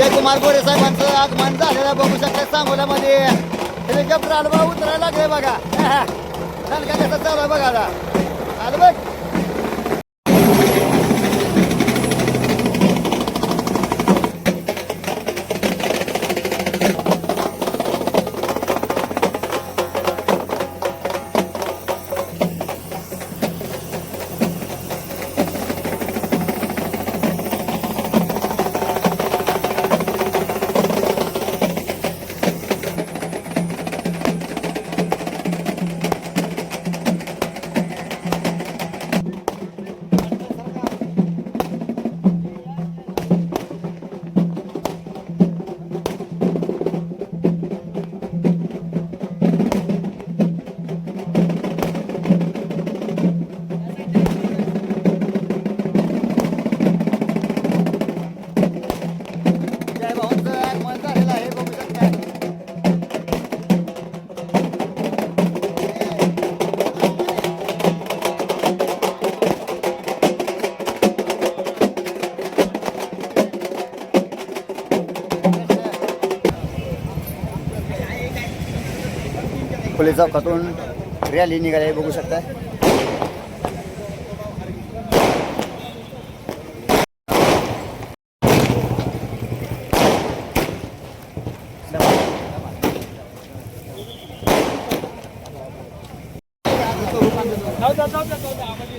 जयकुमार गोरे साहेबांचं आगमन झालेलं बघू शकता सांगोल्यामध्ये. हेलिकॉप्टर आलं बघा उतरायला लागले बघा. कसं चालू बघा आता. आलं बघ. चौकातून रॅली निघाली बघू शकता भारत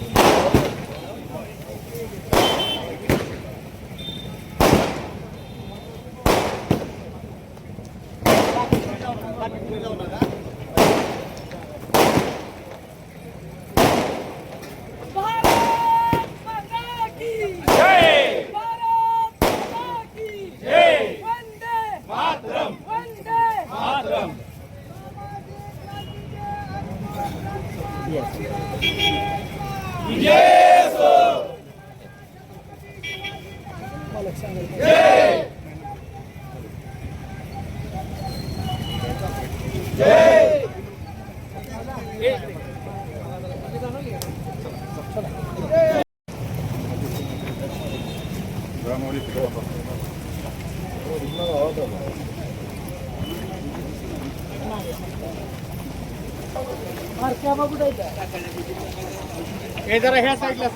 हे जरा ह्या साईडला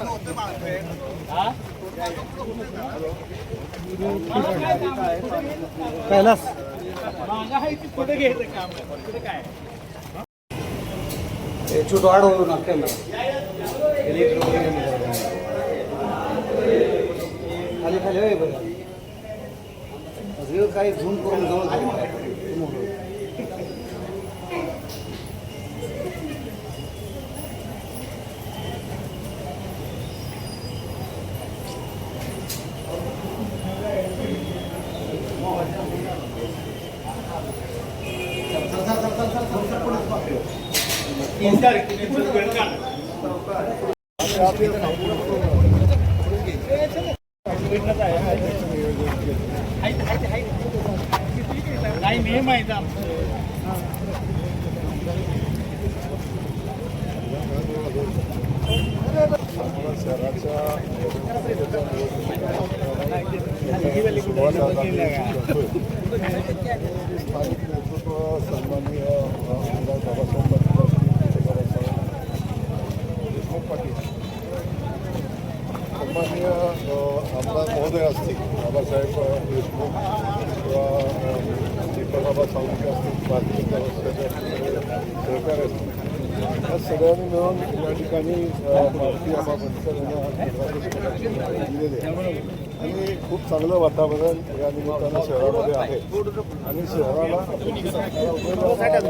कैलास मागा आहे ती पुढे घ्यायचं काम आहे. काय ना कॅमेरा खाली खाली होय बघा अजून काही झूम करून जवळ घ्या. तीन तारखेने वेळ काढ. हाय, हाय, हाय. नाही नेम माहीत शहराच्या स्थानिक नेतृत्व सन्माननीय आमदार बाबासाहेब देशमुख पाटील सन्माननीय आमदार महोदय असतील बाबासाहेब देशमुख किंवा दीपकबाबा सावंत असतील भारतीय जनता असतील सहकारी या सगळ्यांनी मिळून या ठिकाणी भारतीय आंबा दिलेले आणि खूप चांगलं वातावरण या निमित्तानं शहरामध्ये आहे. आणि शहराला सगळ्यात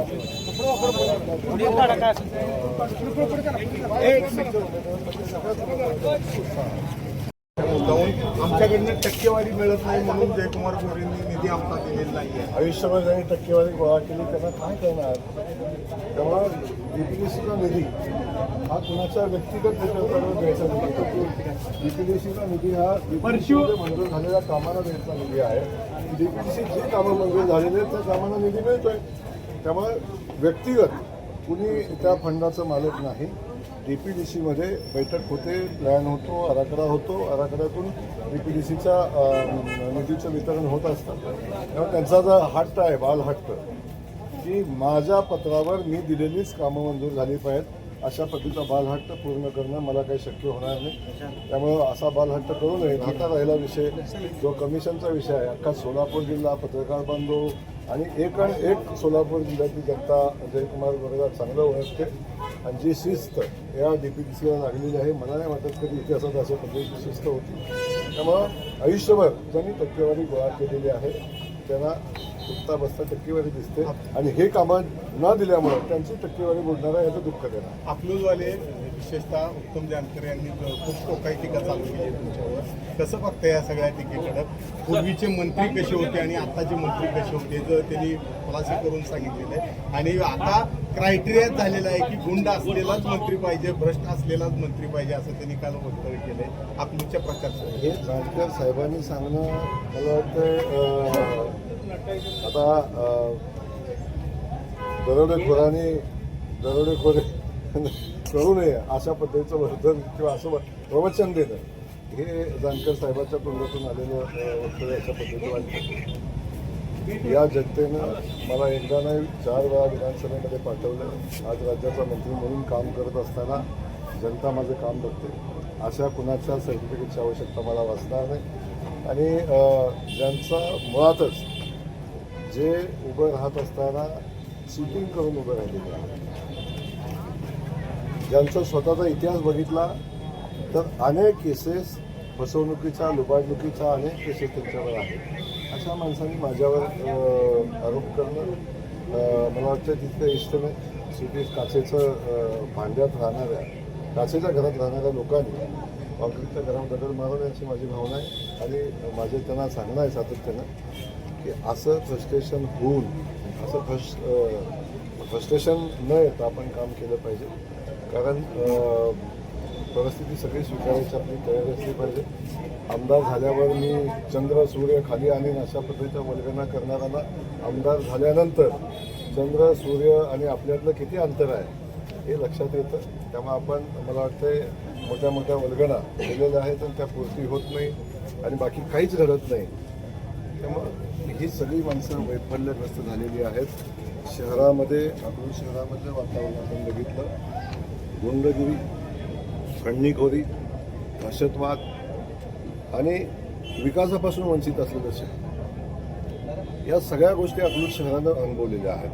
जाऊन आमच्याकडनं टक्केवारी मिळत नाही म्हणून जयकुमार गोरेंनी निधी आमचा दिलेला नाही आहे आयुष्यभर ज्यांनी टक्केवारी गोळा केली त्यांना काय करणार? तेव्हा डीपीडीसीचा निधी हा कुणाचा व्यक्तिगत नेतृत्वावर द्यायचा निधी डीपीडीसीचा निधी हा डीपीडीसीमध्ये मंजूर झालेल्या कामाला द्यायचा निधी आहे. डीपीडीसी जी कामं मंजूर झालेली आहेत त्या कामाला निधी मिळतोय. त्यामुळे व्यक्तिगत कुणी त्या फंडाचं मालक नाही. डी पी डी सीमध्ये बैठक होते प्लॅन होतो आराखडा होतो. आराखड्यातून डी पी डी सीचा निधीचं वितरण होत असतं. त्यामुळे त्यांचा जो हट्ट आहे बाल हट्ट की माझ्या पत्रावर मी दिलेलीच कामं मंजूर झाली पाहिजेत. अशा पद्धतीचा बालहट्ट पूर्ण करणं मला काही शक्य होणार नाही. त्यामुळं असा बालहट्ट करू नये आता राहिला विषय जो कमिशनचा विषय आहे. अख्खा सोलापूर जिल्हा पत्रकार बांधव आणि एक आणि एक सोलापूर जिल्ह्यातली जनता जयकुमार बरोबर चांगलं ओळखते. आणि जी शिस्त या डी पी डी सीला लागलेली आहे मला नाही वाटत कधी इतिहासात अशा पद्धतीची शिस्त होती. त्यामुळं आयुष्यभर त्यांनी टक्केवारी गोळा केलेली आहे त्यांना उठता बसता टक्केवारी दिसते. आणि हे कामं न दिल्यामुळं त्यांची टक्केवारी बुडणार आहे याचं दुःख देणार. अकलूजवाले विशेषतः उत्तम जानकर यांनी खूप टोकाई टीका चालू केली आहे तुमच्यावर कसं बघतं या सगळ्या टीकेकडं? पूर्वीचे मंत्री कसे होते आणि आताचे मंत्री कसे होते जर त्यांनी खुलासे करून सांगितलेलं आहे. आणि आता क्रायटेरिया झालेला आहे की गुंड असलेलाच मंत्री पाहिजे भ्रष्ट असलेलाच मंत्री पाहिजे असं त्यांनी काल वक्तव्य आहे आपूच्या प्रकारचं हे जानकर साहेबांनी सांगणं मला वाटतं आता दरोडेखोराने दरोडेखोरे करू नये अशा पद्धतीचं वर्धन किंवा असं प्रवचन देणं. हे जानकर साहेबाच्या तोंडातून आलेलं वक्तव्य अशा पद्धतीचं वाटतं. या जनतेनं मला एकदा नाही चार वेळा विधानसभेमध्ये पाठवलं. आज राज्याचा मंत्री म्हणून काम करत असताना जनता माझं काम बघते. अशा कुणाच्या सर्टिफिकेटची आवश्यकता मला वाचणार नाही. आणि ज्यांचा मुळातच जे उभं राहत असताना चिटिंग करून उभं राहिलेलं आहे. ज्यांचा स्वतःचा इतिहास बघितला तर अनेक केसेस फसवणुकीचा लुबाडणुकीचा अनेक केसेस त्यांच्यावर आहेत. अशा माणसांनी माझ्यावर आरोप करणं मला वाटतं तितकं इष्ट नाही शेवटी काचेचं भांड्यात राहणाऱ्या काचेच्या घरात राहणाऱ्या लोकांनी कॉन्क्रीटच्या घरावर दगड मारून याची माझी भावना आहे. आणि माझे त्यांना सांगणं आहे सातत्यानं की असं फ्रस्ट्रेशन होऊन असं फ्रस्ट फ्रस्ट्रेशन न येता आपण काम केलं पाहिजे. कारण परिस्थिती सगळी स्वीकारायची आपली तयारी असली पाहिजे. आमदार झाल्यावर मी चंद्र सूर्य खाली आणीन अशा पद्धतीच्या वल्गना करणाऱ्यांना आमदार झाल्यानंतर चंद्र सूर्य आणि आपल्यातलं किती अंतर आहे हे लक्षात येतं. त्यामुळे आपण मला वाटतंय मोठ्या मोठ्या वल्गना केलेल्या आहेत आणि त्या पूर्ती होत नाही आणि बाकी काहीच घडत नाही. त्यामुळं ही सगळी माणसं वैफल्यग्रस्त झालेली आहेत. शहरामध्ये आपण शहरामधलं वातावरण आपण बघितलं. गुंडगिरी खंडणीखोरी दहशतवाद आणि विकासापासून वंचित असलेलं शहर. या सगळ्या गोष्टी अकलूज शहरानं अनुभवलेल्या आहेत.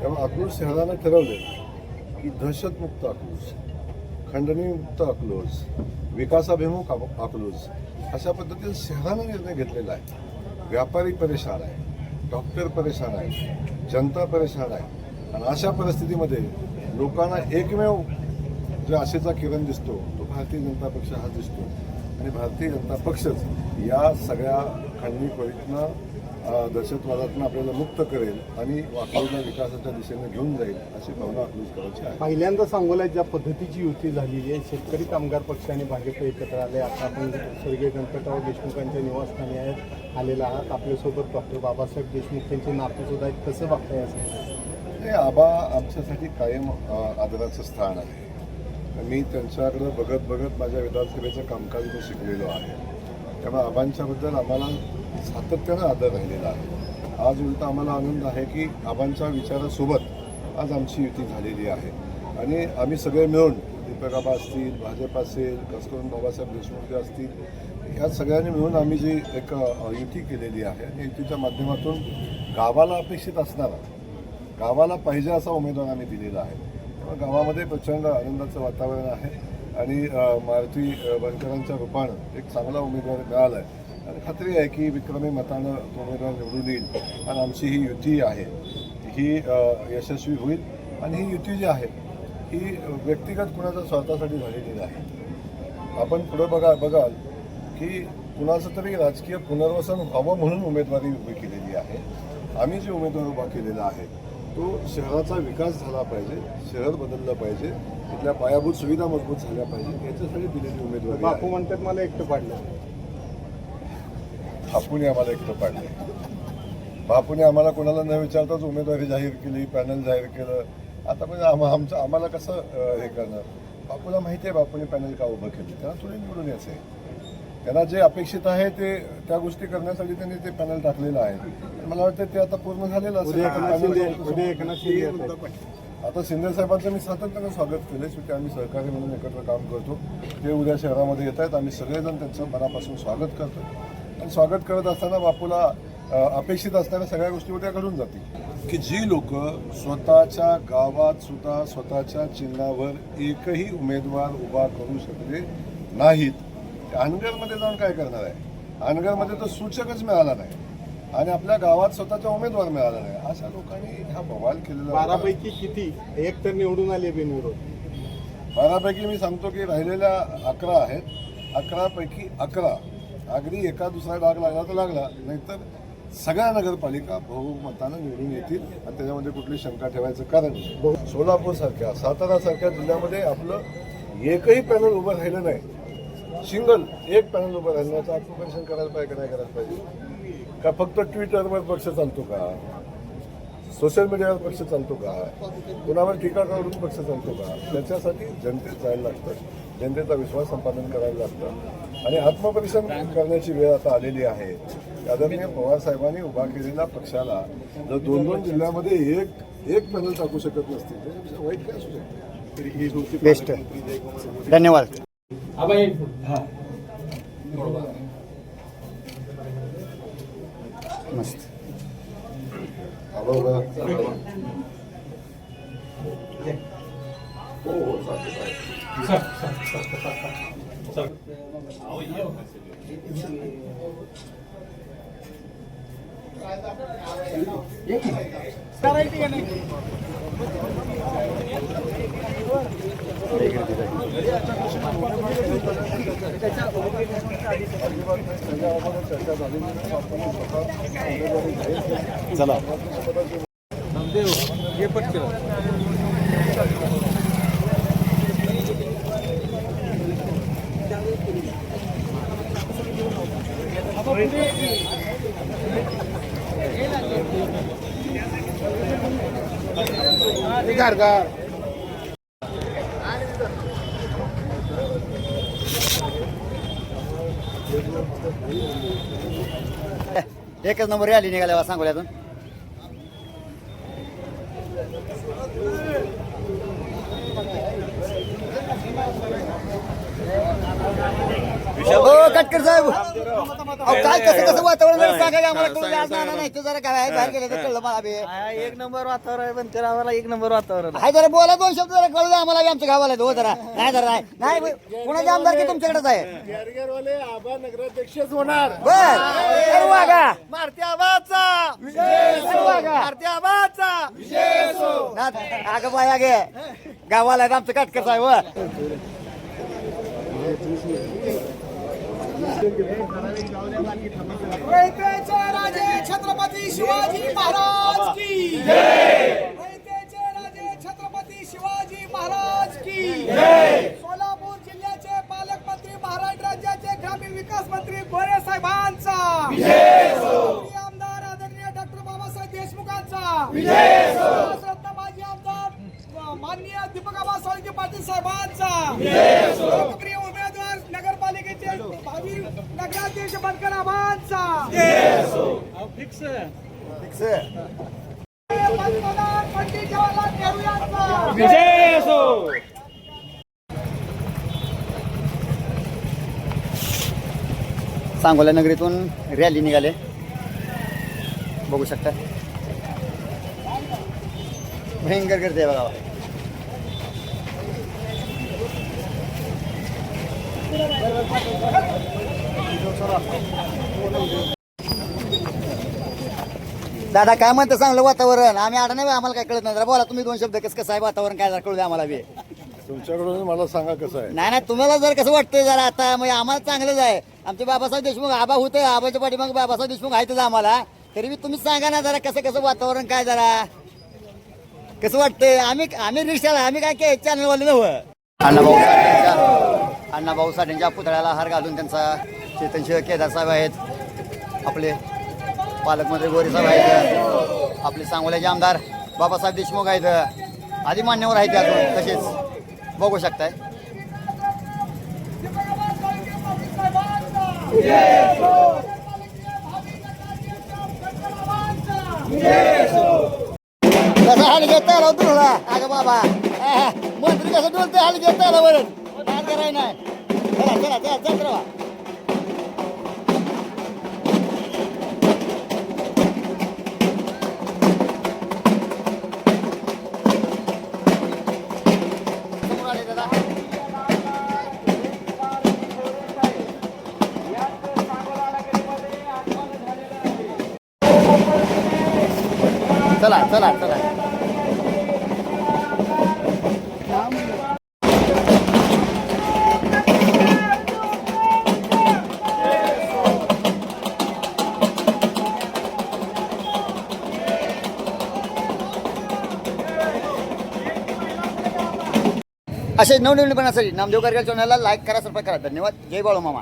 त्यामुळे अकलूज शहरानं ठरवलं की दहशतमुक्त अकलूज खंडणीमुक्त अकलूज विकासाभिमुख अक- अकलूज अशा पद्धतीने शहरानं निर्णय घेतलेला आहे. व्यापारी परेशान आहे डॉक्टर परेशान आहे जनता परेशान आहे. आणि अशा परिस्थितीमध्ये लोकांना एकमेव जो आशेचा किरण दिसतो तो भारतीय जनता पक्ष हा दिसतो. आणि भारतीय जनता पक्षच या सगळ्या खंडणीखोरीतनं अं, दहशतवादातनं आपल्याला मुक्त करेल आणि अकलूजला विकासाच्या दिशेने घेऊन जाईल अशी भावना अकलूज करायची आहे. पहिल्यांदा सांगोल्यात ज्या पद्धतीची युती झालेली आहे शेतकरी कामगार पक्ष आणि भाजप एकत्र आले आता आपण स्वर्गीय गणपतराव देशमुखांच्या निवासस्थानी आहेत आलेला आहात. आपल्यासोबत डॉक्टर बाबासाहेब देशमुख यांचे नाते सुद्धा आहेत. कसं बघताय असं? हे आबा आमच्यासाठी कायम आदराचं स्थान आहे. मी त्यांच्याकडं बघत बघत माझ्या विधानसभेचं कामकाज मी शिकलेलो आहे. त्यामुळे आबांच्याबद्दल आम्हाला सातत्यानं आदर राहिलेला आहे. आज उलट आम्हाला आनंद आहे की आबांच्या विचारासोबत आज आमची युती झालेली आहे. आणि आम्ही सगळे मिळून दीपक आबा असतील भाजप असेल कसकरून बाबासाहेब देशमुख जे असतील या सगळ्यांनी मिळून आम्ही जी एक युती केलेली आहे आणि युतीच्या माध्यमातून गावाला अपेक्षित असणारा गावाला पाहिजे असा उमेदवार आम्ही दिलेला आहे. गावामध्ये प्रचंड आनंदाचं वातावरण आहे. आणि मारुती बनकरांच्या रूपानं एक चांगला उमेदवार मिळाला आहे आणि खात्री आहे की विक्रमी मतानं तो उमेदवार निवडून येईल. आणि आमची ही युती आहे. ही यशस्वी होईल. आणि ही युती जी आहे ही व्यक्तिगत कुणाच्या स्वार्थासाठी झालेली नाही. आपण पुढे बघा बघाल की कुणाचं तरी राजकीय पुनर्वसन व्हावं म्हणून उमेदवारी उभी केलेली आहे. आम्ही जे उमेदवार उभा केलेला आहे तो शहराचा विकास झाला पाहिजे शहर बदललं पाहिजे तिथल्या पायाभूत सुविधा मजबूत झाल्या पाहिजे याच्यासाठी दिलेली उमेदवारी बापू. म्हणतात मला एकटं पाडलं. बापूने आम्हाला एकटं पाडलं. बापूने आम्हाला कोणाला न विचारताच उमेदवारी जाहीर केली पॅनल जाहीर केलं. आता म्हणजे आम आमचं आम्हाला कसं हे करणार? बापूला माहिती आहे बापूने पॅनल का उभं केलं? त्यांना थोडे निवडून यायचं आहे त्यांना जे अपेक्षित आहे ते त्या गोष्टी करण्यासाठी त्यांनी ते पॅनल टाकलेलं आहे. मला वाटतं ते आता पूर्ण झालेलं असेल. आता शिंदे साहेबांचं मी सातत्यानं स्वागत केलं शेवटी आम्ही सहकारी म्हणून एकत्र काम करतो. ते उद्या शहरामध्ये येत आहेत. आम्ही सगळेजण त्यांचं मनापासून स्वागत करतो. आणि स्वागत करत असताना बापूला अपेक्षित असणाऱ्या सगळ्या गोष्टी उद्या घडून जातील. की जी लोक स्वतःच्या गावात सुद्धा स्वतःच्या चिन्हावर एकही उमेदवार उभा करू शकले नाहीत ते अनगरमध्ये जाऊन काय करणार आहे? अनगरमध्ये तर सूचकच मिळाला नाही. आणि आपल्या गावात स्वतःचा उमेदवार मिळाला नाही. अशा लोकांनी हा बवाल केलेला. बारापैकी किती? एक तर निवडून आले बिनविरोध. बारापैकी मी सांगतो की राहिलेल्या अकरा आहेत. अकरापैकी अकरा. अगदी एका दुसरा डाग लागला तर लागला. नाहीतर सगळ्या नगरपालिका बहुमतानं निवडून येतील. आणि त्याच्यामध्ये कुठली शंका ठेवायचं कारण नाही. सोलापूर सारख्या सातारा सारख्या जिल्ह्यामध्ये आपलं एकही पॅनल उभं राहिलं नाही. सिंगल एक पॅनल उभं राहण्याचं ऑक्युपेशन करायला पाहिजे का नाही करायला पाहिजे? का फक्त ट्विटरवर पक्ष चालतो का? सोशल मीडियावर पक्ष चालतो का? कुणावर टीका करून पक्ष चालतो का? त्याच्यासाठी जनतेत जायला लागतं. जनतेचा विश्वास संपादन करायला लागतं. आणि आत्मपरिश्रम करण्याची वेळ आता आलेली आहे. आदरणीय पवार साहेबांनी उभा केलेल्या पक्षाला जर दोन दोन जिल्ह्यामध्ये एक एक पॅनल टाकू शकत नसतील वाईट काय असू शकतं? तरी बेस्ट जयकुमार धन्यवाद मस्त आभार बघा. नामदेव हे झाली आपण घर घर एकच नंबर निघाल्यावर निघाल्या सांगोल्यातून हो कटकर साहेब. अहो, काय कसं कसं वातावरण जरा सांगा की आम्हाला कळून आज नाना नाही जरा काय आहे, बाहेर गेलं तर कळलं मला बी. एक नंबर वातावरण आहे पण तेरावाला एक नंबर वातावरण हाय जरा बोला दोन शब्द जरा कळू द्या आम्हाला बी आमच्या गावाला. हो जरा. नाही जरा नाही. नाही बे, कोणाचे आमदार की तुमच्याकडेच आहे? गॅरगॅरवाले आबा नगराध्यक्षच होणार. बर. तर वागा मारती आबाचा तर वागा मारती आबाचा ना अगं बाया गे गावाला आमचं काटकर साहेब हो. राजे छत्रपती शिवाजी महाराज की राजे छत्रपती शिवाजी महाराज की सोलापूर जिल्ह्याचे पालकमंत्री महाराष्ट्र राज्याचे ग्रामीण विकास मंत्री गोरे साहेबांचा आमदार आदरणीय डॉक्टर बाबासाहेब देशमुखांचा माजी आमदार माननीय दीपक आबा पाटील साहेबांचा नेहरू यांचा सांगोला नगरीतून रॅली निघाले. बघू शकता. भयंकर करते बघा. दादा काय म्हणतं चांगलं वातावरण? आम्ही आठ नाही आम्हाला काय कळत नाही. जरा बोला तुम्ही दोन शब्द कसं कसं आहे वातावरण काय जरा कळू द्या आम्हाला बी. तुमच्याकडून मला सांगा कसं आहे. नाही नाही तुम्हाला जर कसं वाटतंय जरा आता म्हणजे आम्हाला चांगलंच आहे. आमचे बाबासाहेब देशमुख आबा होते आबाच्या पाठीमाग बाबासाहेब देशमुख आहेतच आम्हाला. तरी बी तुम्ही सांगा ना जरा कसं कसं वातावरण काय जरा. कसं वाटतंय? आम्ही आम्ही रिक्षाला आम्ही काय काय चॅनलवाले नव्हतं अण्णाभाऊ साठेंच्या अण्णाभाऊ साठेंच्या पुतळ्याला हार घालून त्यांचा चेतन केदार साहेब आहेत. आपले पालकमध्ये गोरेसाहेब आहेत. आपले सांगोल्याचे आमदार बाबासाहेब देशमुख आहेत. आधी मान्यवर आहेत अजून तसेच. बघू शकताय. कसं हाल घेत आलो तुला अग बाबा. मंत्री कसं डोलते हाल घेत आला वरण काय नाही. चला चला चला. चला चला चला. असे नवनवीन बनण्यासाठी नामदेव गारगल चॅनलला लाईक करा सबस्क्राईब करा. धन्यवाद. जय बाळू मामा.